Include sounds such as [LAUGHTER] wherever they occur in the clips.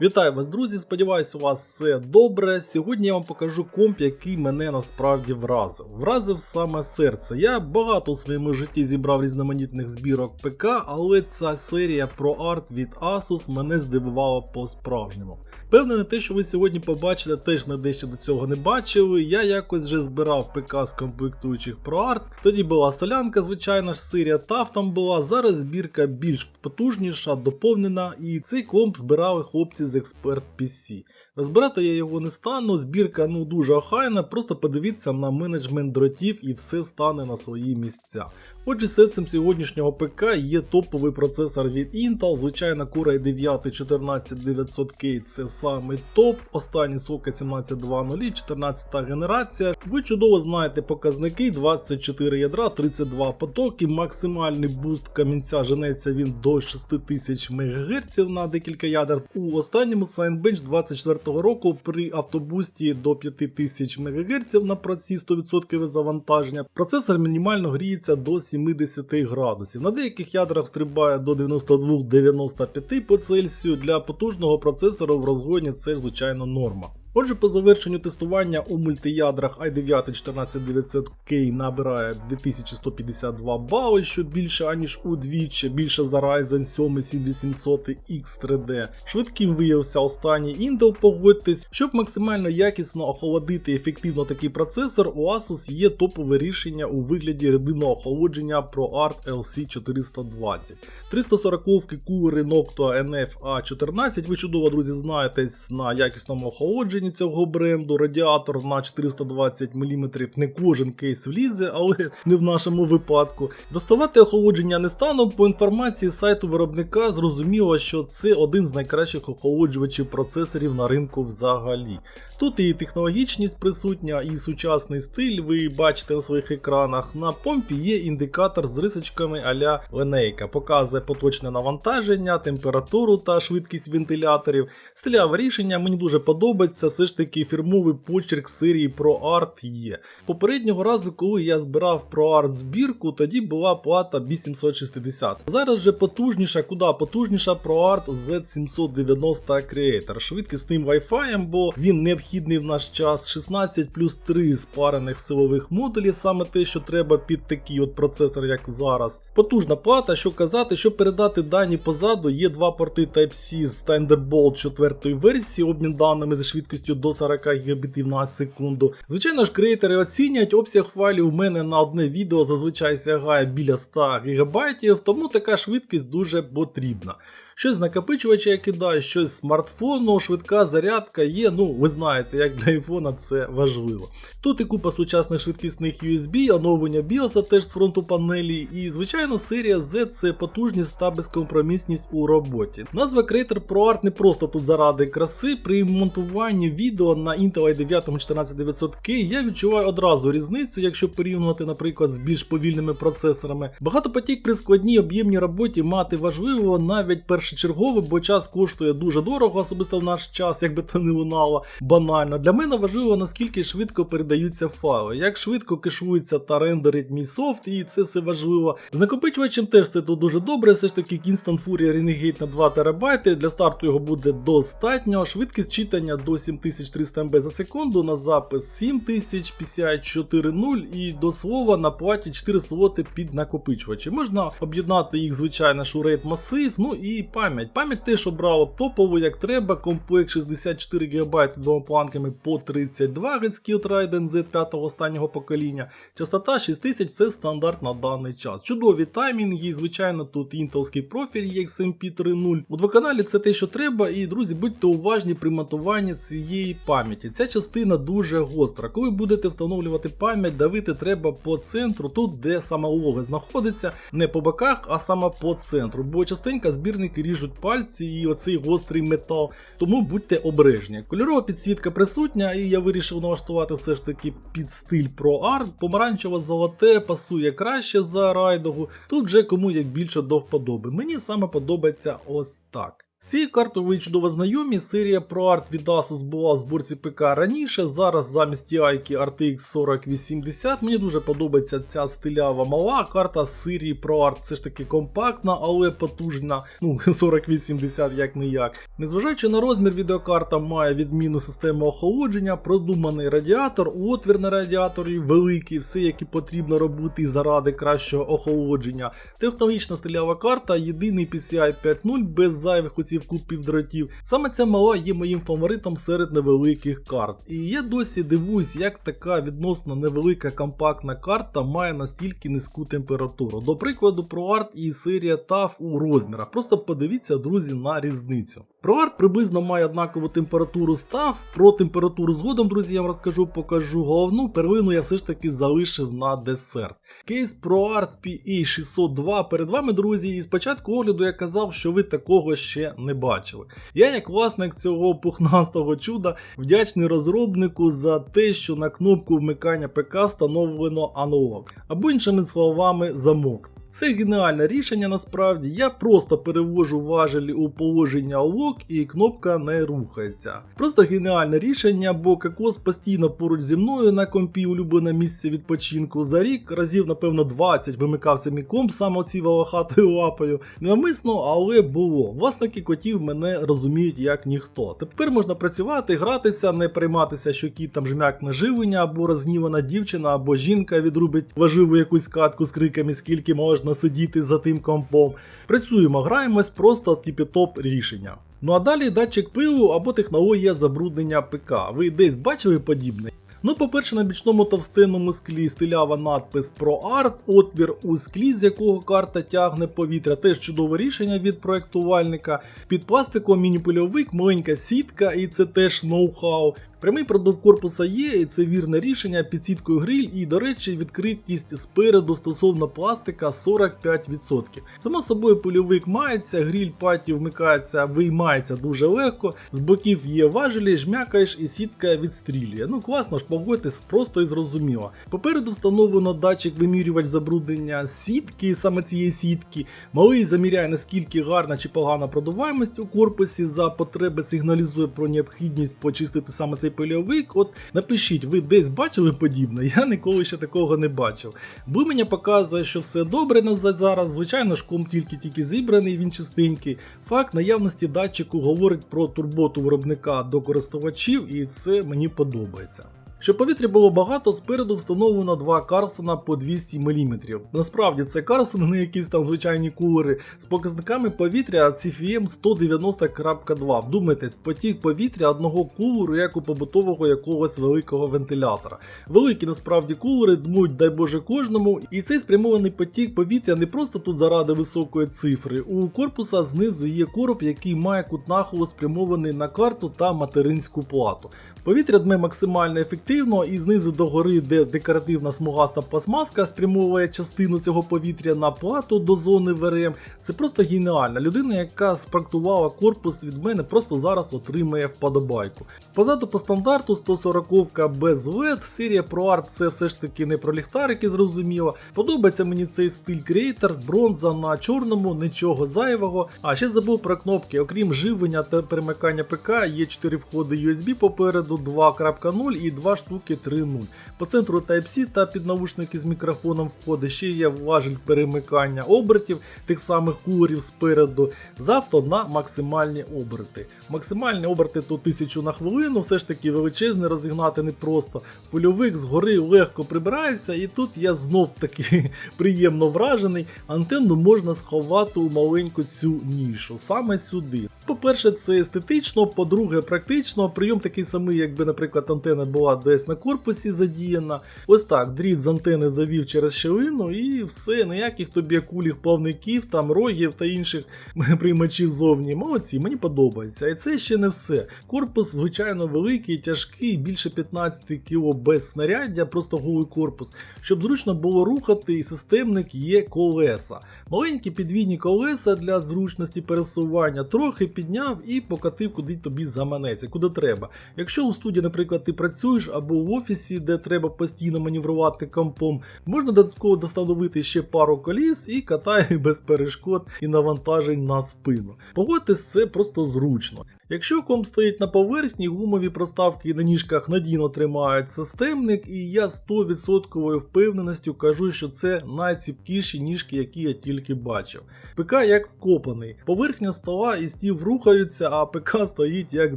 Вітаю вас, друзі! Сподіваюсь, у вас все добре. Сьогодні я вам покажу комп, який мене насправді вразив. Вразив саме серце. Я багато у своєму житті зібрав різноманітних збірок ПК, але ця серія про арт від Asus мене здивувала по-справжньому. Певне, не те, що ви сьогодні побачите, теж на дещо до цього не бачили. Я якось вже збирав ПК з комплектуючих про арт. Тоді була солянка, звичайно ж, серія TAF там була. Зараз збірка більш потужніша, доповнена, і цей комп збирали хлопці з Expert PC. Розбирати я його не стану, збірка ну дуже охайна, просто подивіться на менеджмент дротів і все стане на свої місця. Отже, серцем сьогоднішнього ПК є топовий процесор від Intel, звичайно, Core i 9 14900K це самий топ, останній сокет 1720, 14 генерація. Ви чудово знаєте показники, 24 ядра, 32 потоки, максимальний буст камінця женеться він до 6000 МГц на декілька ядер. У останньому Signbench 24 року при автобусті до 5000 МГц на праці 100% завантаження. Процесор мінімально гріється до 70 градусів. На деяких ядрах стрибає до 92-95 по Цельсію. Для потужного процесора в розгоні це звичайно норма. Отже, по завершенню тестування у мультиядрах i9 14900K набирає 2152 бали, що більше аніж удвічі, більше за Ryzen 7 7800X3D. Швидким виявився останній Intel, погодьтесь, щоб максимально якісно охолодити ефективно такий процесор, у Asus є топове рішення у вигляді рідинного охолодження ProArt LC420. 340-ки кулери Noctua NF-A14, ви чудово, друзі, знаєтесь на якісному охолодженні цього бренду. Радіатор на 420 мм не кожен кейс влізе, але не в нашому випадку. Доставати охолодження не стану. По інформації сайту виробника зрозуміло, що це один з найкращих охолоджувачів процесорів на ринку взагалі. Тут і технологічність присутня, і сучасний стиль, ви бачите на своїх екранах. На помпі є індикатор з рисочками а-ля линейка, показує поточне навантаження, температуру та швидкість вентиляторів. Стиляве рішення мені дуже подобається, все ж таки фірмовий почерк серії ProArt є. Попереднього разу, коли я збирав ProArt збірку, тоді була плата B760. Зараз вже потужніша, куди потужніша ProArt Z790 Creator. Швидкісним Wi-Fi, бо він необхідний в наш час 16 плюс 3 спарених силових модулів, саме те, що треба під такий от процесор, як зараз. Потужна плата, що казати, щоб передати дані позаду, є два порти Type-C з Thunderbolt 4 версії, обмін даними зі швидкістю до 40 Гб на секунду. Звичайно ж, креатори оцінять обсяг файлів у мене на одне відео зазвичай сягає біля 100 ГБ, тому така швидкість дуже потрібна. Щось з накопичувача я кидаю, щось з смартфону, швидка зарядка є. Ну, ви знаєте, як для айфона це важливо. Тут і купа сучасних швидкісних USB, оновлення BIOS теж з фронту панелі. І, звичайно, серія Z це потужність та безкомпромісність у роботі. Назва Creator ProArt не просто тут заради краси. При монтуванні відео на Intel i9 14900K я відчуваю одразу різницю, якщо порівнювати, наприклад, з більш повільними процесорами. Багатопотік при складній об'ємній роботі мати важливо навіть першочергово, бо час коштує дуже дорого, особисто в наш час, як би то не лунало банально. Для мене важливо наскільки швидко передаються файли, як швидко кешується та рендерить мій софт, і це все важливо. З накопичувачем теж все тут дуже добре. Все ж таки Kingston Fury Renegade на 2 ТБ. Для старту його буде достатньо. Швидкість читання до 7300 МБ за секунду, на запис 7000 PCI 4.0 і до слова на платі 4 слоти під накопичувачі. Можна об'єднати їх, звичайно, RAID масив, ну і пам'ять. Пам'ять теж обрала топову, як треба. Комплект 64 ГБ двома планками по 32 Red Skill Trident Z 5 останнього покоління. Частота 6000 це стандарт на даний час. Чудові таймінги, звичайно, тут інтелський профіль XMP 3.0. У двоканалі це те, що треба, і друзі, будьте уважні при монтуванні цієї пам'яті. Ця частина дуже гостра. Коли будете встановлювати пам'ять, давити треба по центру, тут де саме улога знаходиться, не по боках, а саме по центру. Бо частенько збірники ріжуть пальці і оцей гострий метал. Тому будьте обережні. Кольорова підсвітка присутня, і я вирішив налаштувати все ж таки під стиль ProArt. Помаранчево золоте пасує краще за райдогу. Тут вже кому як більше до вподоби. Мені саме подобається ось так. З цією ви чудово знайомі. Серія ProArt від Asus була в зборці ПК раніше. Зараз замість TI RTX 4080. Мені дуже подобається ця стилява мала карта з серії ProArt. Все ж таки компактна, але потужна. Ну, [LAUGHS] 4080 як не як. Незважаючи на розмір, відеокарта має відмінну систему охолодження, продуманий радіатор, отвір на радіаторі великий, все, як і потрібно робити заради кращого охолодження. Технологічна стилява карта, єдиний PCI 5.0 без зайвих оців купів дротів. Саме ця мала є моїм фаворитом серед невеликих карт. І я досі дивуюсь, як така відносно невелика компактна карта має настільки низьку температуру. До прикладу, ProArt і серія TAF у розмірах. Просто подивіться, друзі, на різницю. ProArt приблизно має однакову температуру став. Про температуру згодом, друзі, я вам розкажу, покажу. Головну первину я все ж таки залишив на десерт. Кейс ProArt PA602 перед вами, друзі, і спочатку огляду я казав, що ви такого ще не бачили. Я, як власник цього пухнастого чуда, вдячний розробнику за те, що на кнопку вмикання ПК встановлено аналог, або іншими словами, замок. Це геніальне рішення насправді. Я просто перевожу важелі у положення лок і кнопка не рухається. Просто геніальне рішення, бо кокос постійно поруч зі мною на компі улюблене місце відпочинку. За рік разів, напевно, 20 вимикався мій комп саме ці волохатою лапою. Ненамисно, але було. Власники котів мене розуміють як ніхто. Тепер можна працювати, гратися, не прийматися, що кіт там жмякне живлення, або розгнівана дівчина, або жінка відрубить важливу якусь катку з криками, скільки можна сидіти за тим компом. Працюємо, граємось, просто тіпі-топ рішення. Ну а далі датчик пилу або технологія забруднення ПК. Ви десь бачили подібне? Ну, по-перше, на бічному товстинному склі стилява надпис ProArt, отвір у склі, з якого карта тягне повітря, теж чудове рішення від проектувальника. Під пластиком міні-пильовик, маленька сітка, і це теж ноу-хау. Прямий продув корпуса є, і це вірне рішення під сіткою гриль, і, до речі, відкритість спереду стосовно пластика 45%. Само собою польовик мається, гриль паті вмикається, виймається дуже легко. З боків є важелі, жмякаєш і сітка відстрілює. Ну класно ж, погодьтесь, просто і зрозуміло. Попереду встановлено датчик вимірювач забруднення сітки, саме цієї сітки. Малий заміряє наскільки гарна чи погана продуваємость у корпусі за потреби сигналізує про необхідність почистити саме цей пильовик. От напишіть, ви десь бачили подібне? Я ніколи ще такого не бачив. Бо мені показує, що все добре на зараз. Звичайно, ж ком тільки-тільки зібраний, він чистенький. Факт наявності датчику говорить про турботу виробника до користувачів, і це мені подобається. Щоб повітря було багато, спереду встановлено два Карсона по 200 мм. Насправді це Карсони, не якісь там звичайні кулери з показниками повітря CFM 190.2. Вдумайтесь, потік повітря одного кулеру, як у побутового якогось великого вентилятора. Великі насправді кулери дмуть, дай Боже, кожному, і цей спрямований потік повітря не просто тут заради високої цифри. У корпуса знизу є короб, який має кут нахилу спрямований на карту та материнську плату. Повітря дме максимально ефективно і знизу до гори, де декоративна смугаста пластмаска спрямовує частину цього повітря на плату до зони ВРМ. Це просто геніальна людина, яка спроектувала корпус від мене, просто зараз отримає вподобайку. Позаду по стандарту 140 без LED, серія ProArt це все ж таки не про ліхтарики, зрозуміло. Подобається мені цей стиль Creator, бронза на чорному, нічого зайвого. А ще забув про кнопки, окрім живлення та перемикання ПК, є 4 входи USB попереду, 2.0 і 2 штуки 3.0. По центру Type-C та під наушники з мікрофоном входить ще є важель перемикання обертів, тих самих кулерів спереду, з авто на максимальні оберти. Максимальні оберти то 1000 на хвилину, все ж таки величезне розігнати непросто. Польовик згори легко прибирається, і тут я знов таки [LAUGHS] приємно вражений. Антенну можна сховати у маленьку цю нішу, саме сюди. По-перше, це естетично, по-друге, практично. Прийом такий самий, якби, наприклад, антенна була десь на корпусі задіяна. Ось так, дріт з антени завів через щелину і все, ніяких тобі куліх плавників, там рогів та інших [LAUGHS] приймачів зовні. Молодці, мені подобається. І це ще не все. Корпус, звичайно, великий, тяжкий, більше 15 кг без снаряддя, просто голий корпус. Щоб зручно було рухати, і системник є колеса. Маленькі підвійні колеса для зручності пересування, трохи підняв і покатив, куди тобі заманеться, куди треба. Якщо у студії, наприклад, ти працюєш, або в офісі, де треба постійно маневрувати компом, можна додатково достановити ще пару коліс і катаю [LAUGHS] без перешкод і навантажень на спину. Погодьтесь, це просто зручно. Якщо комп стоїть на поверхні, гумові проставки на ніжках надійно тримають системник, і я 100% впевненістю кажу, що це найціпкіші ніжки, які я тільки бачив. ПК як вкопаний, поверхня стола і стів рухаються, а ПК стоїть як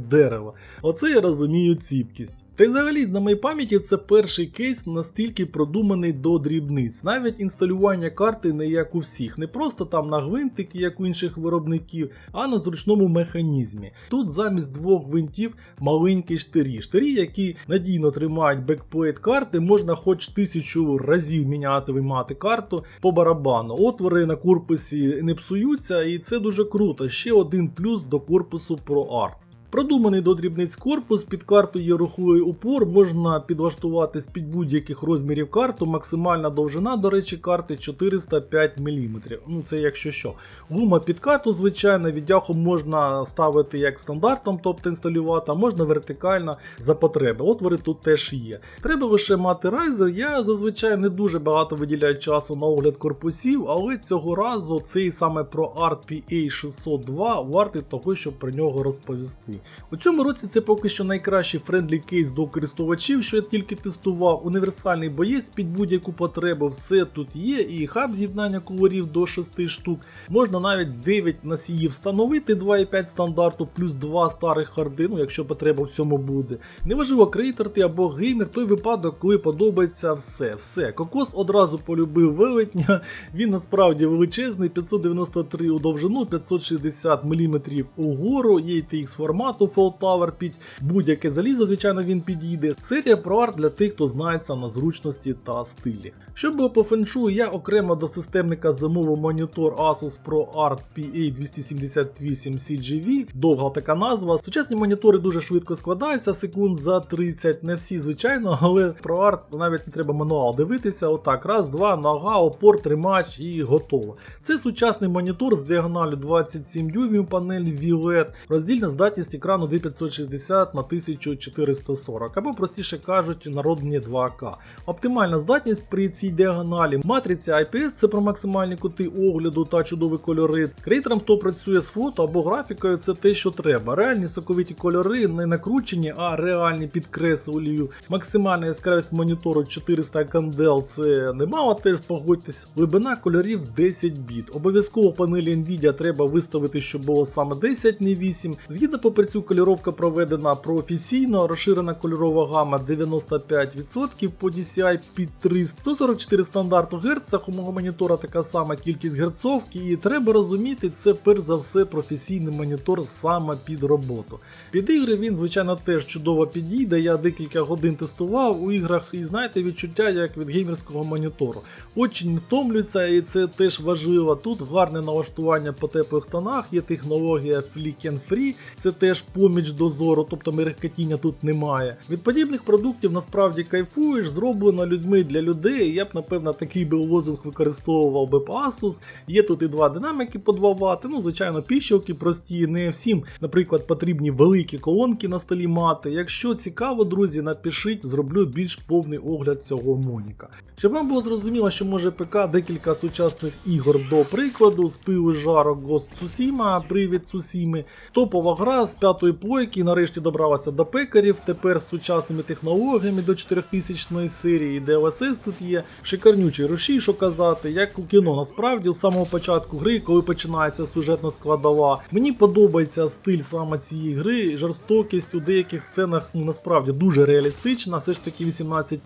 дерево. Оце я розумію ціпкість. Та й взагалі на моїй пам'яті це перший кейс настільки продуманий до дрібниць. Навіть інсталювання карти не як у всіх, не просто там на гвинтики, як у інших виробників, а на зручному механізмі. Тут замість двох гвинтів маленькі штирі. Штирі, які надійно тримають бекплейт карти, можна хоч тисячу разів міняти, виймати карту по барабану. Отвори на корпусі не псуються, і це дуже круто. Ще один плюс до корпусу ProArt. Продуманий до дрібниць корпус під картою є руховий упор, можна підлаштувати з-під будь-яких розмірів карту. Максимальна довжина, до речі, карти 405 мм. Ну це якщо що. Гума під карту, звичайно, віддяху можна ставити як стандартом, тобто інсталювати, а можна вертикально за потреби. Отвори тут теж є. Треба лише мати райзер. Я зазвичай не дуже багато виділяю часу на огляд корпусів, але цього разу цей саме про RPA 602 вартий того, щоб про нього розповісти. У цьому році це поки що найкращий френдлі кейс до користувачів, що я тільки тестував. Універсальний боєць під будь-яку потребу, все тут є, і хаб з'єднання кулерів до 6 штук. Можна навіть 9 носіїв встановити, 2,5 стандарту, плюс 2 старих харди, ну якщо потреба в цьому буде. Неважливо, креатор ти або геймер, той випадок, коли подобається все. Все. Кокос одразу полюбив велетня. Він насправді величезний, 593 у довжину, 560 мм угору, є TX формату Fall Tower під будь-яке залізо, звичайно, він підійде. Серія ProArt для тих, хто знається на зручності та стилі. Щоб було по феншу, я окремо до системника замовив монітор Asus ProArt PA278 CGV, довга така назва. Сучасні монітори дуже швидко складаються, секунд за 30, не всі, звичайно, але ProArt навіть не треба мануал дивитися. Отак, раз, два, нога, опор, тримач і готово. Це сучасний монітор з діагоналю 27 дюймів, панель VLED, роздільна здатність екрану 2560 на 1440, або простіше кажуть, народні 2К. Оптимальна здатність при цій діагоналі. Матриця IPS це про максимальні кути огляду та чудові кольори. Креаторам, хто працює з фото або графікою, це те, що треба. Реальні соковиті кольори не накручені, а реальні підкреслюю. Максимальна яскравість монітору 400 кандел це немало, теж погодьтесь. Глибина кольорів 10 біт. Обов'язково панелі Nvidia треба виставити, щоб було саме 10, не 8. Згідно попри цю кольоровка проведена професійно, розширена кольорова гама 95% по DCI під 300, 144 стандарту Гц, у мого монітора така сама кількість герцовки, і треба розуміти, це перш за все професійний монітор саме під роботу. Під ігри він, звичайно, теж чудово підійде. Я декілька годин тестував у іграх і знаєте відчуття як від геймерського монітору. Очі не втомлюється, і це теж важливо. Тут гарне налаштування по теплих тонах, є технологія Flick and Free, це теж поміч до зору, тобто мерехкотіння тут немає. Від подібних продуктів насправді кайфуєш, зроблено людьми для людей. Я б, напевно, такий би лозунг використовував би по Asus. Є тут і два динамики по 2 Вт, ну, звичайно, піщалки прості. Не всім, наприклад, потрібні великі колонки на столі мати. Якщо цікаво, друзі, напишіть, зроблю більш повний огляд цього моніка. Щоб вам було зрозуміло, що може ПК декілька сучасних ігор до прикладу, з пиви жарок Ghost Tsushima, Привід Цусіми, топова гра з п'ятої плойки нарешті добралася до пекарів. Тепер з сучасними технологіями до 4000 серії, DLSS тут є, шикарнючий рушій, що казати, як у кіно насправді, з самого початку гри, коли починається сюжетна складова. Мені подобається стиль саме цієї гри, жорстокість у деяких сценах ну, насправді дуже реалістична, все ж таки 18.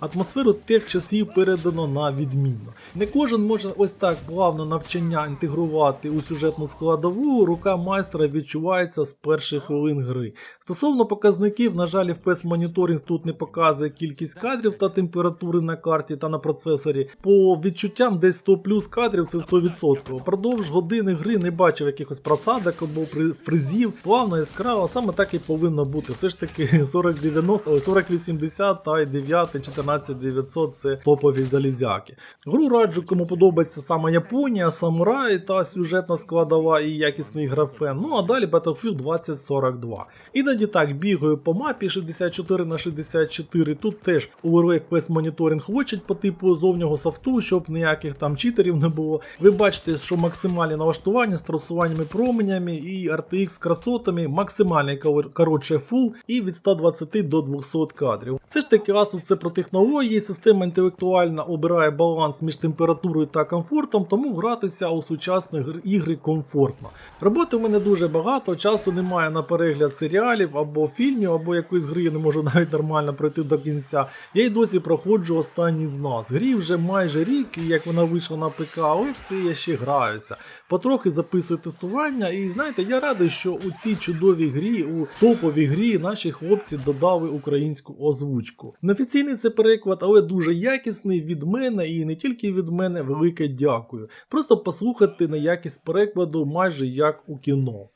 Атмосферу тих часів передано на відмінно. Не кожен може ось так плавно навчання інтегрувати у сюжетну складову, рука майстра відчувається з перших хвилин гри. Стосовно показників, на жаль, FPS моніторинг тут не показує кількість кадрів та температури на карті та на процесорі. По відчуттям десь 100 плюс кадрів це 100%. Продовж години гри не бачив якихось просадок або фризів, плавно яскраво, саме так і повинно бути. Все ж таки [LAUGHS] 4090, 4080 та й 9 14900 це топові залізяки. Гру раджу, кому подобається саме Японія, самурай та сюжетна складова і якісний графен. Ну а далі Battlefield 2042. Іноді так бігаю по мапі 64 на 64. Тут теж у FPS моніторинг хочуть по типу зовнього софту, щоб ніяких там читерів не було. Ви бачите, що максимальні налаштування з трасуваннями променями і RTX красотами, максимальний коротше фул і від 120 до 200 кадрів. Це ж таки Asus це про технології, система інтелектуальна обирає баланс між температурою та комфортом, тому гратися у сучасних ігри комфортно. Роботи в мене дуже багато, часу немає на перегляд серіалів або фільмів, або якоїсь гри я не можу [LAUGHS] навіть нормально пройти до кінця. Я й досі проходжу останній з нас. Грі вже майже рік, і як вона вийшла на ПК, але все я ще граюся. Потрохи записую тестування, і знаєте, я радий, що у цій чудовій грі, у топовій грі, наші хлопці додали українську озвучку. Неофіційний це переклад, але дуже якісний від мене і не тільки від мене. Велике дякую. Просто послухати на якість перекладу майже як у кіно.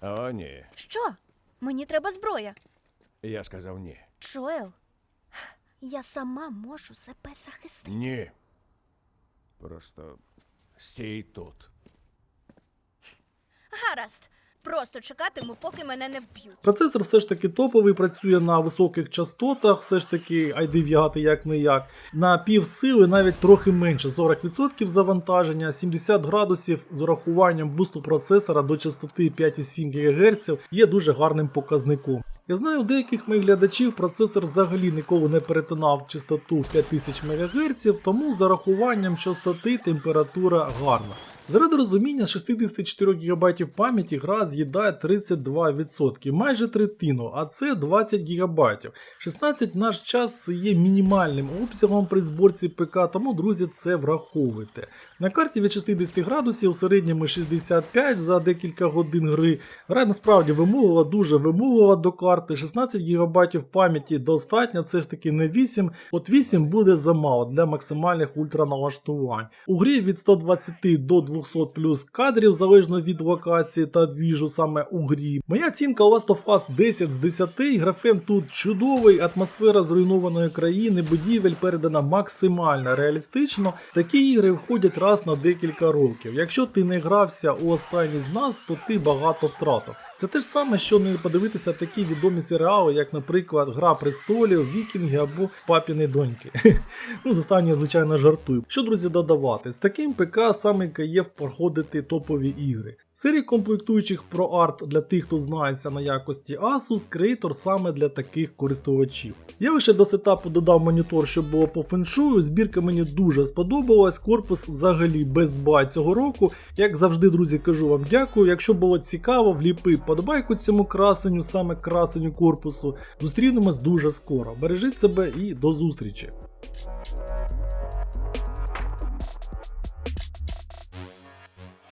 О, ні. Що? Мені треба зброя. Я сказав ні. Джоел, я сама можу себе захистити. Ні. Просто стій тут. Гаразд. Просто чекатиму, поки мене не вб'ють. Процесор все ж таки топовий, працює на високих частотах, все ж таки в'ягати як не як. На пів сили навіть трохи менше 40% завантаження, 70 градусів з урахуванням бусту процесора до частоти 5,7 ГГц є дуже гарним показником. Я знаю, у деяких моїх глядачів процесор взагалі ніколи не перетинав частоту 5000 МГц, тому з урахуванням частоти температура гарна. Заради розуміння, з 64 ГБ пам'яті гра з'їдає 32%, майже третину, а це 20 ГБ. 16 в наш час є мінімальним обсягом при зборці ПК, тому, друзі, це враховуйте. На карті від 60 градусів, середньому 65 за декілька годин гри. Гра насправді вимоглива, дуже вимоглива до карти. 16 ГБ пам'яті достатньо, це ж таки не 8. От 8 буде замало для максимальних ультраналаштувань. У грі від 120 до 200 плюс кадрів, залежно від локації та двіжу саме у грі. Моя оцінка Last of Us 10 з 10. Графен тут чудовий, атмосфера зруйнованої країни, будівель передана максимально реалістично. Такі ігри входять раз на декілька років. Якщо ти не грався у останній з нас, то ти багато втратив. Це те ж саме, що не подивитися такі відомі серіали, як, наприклад, Гра престолів, Вікінги або Папіни доньки. ну, з звичайно, жартую. Що, друзі, додавати? З таким ПК саме каєв проходити топові ігри. Серії комплектуючих про арт для тих, хто знається на якості Asus, Creator саме для таких користувачів. Я лише до сетапу додав монітор, щоб було по феншую. Збірка мені дуже сподобалась. Корпус взагалі без бай цього року. Як завжди, друзі, кажу вам дякую. Якщо було цікаво, вліпи подобайку цьому красенню, саме красенню корпусу. Зустрінемось дуже скоро. Бережіть себе і до зустрічі!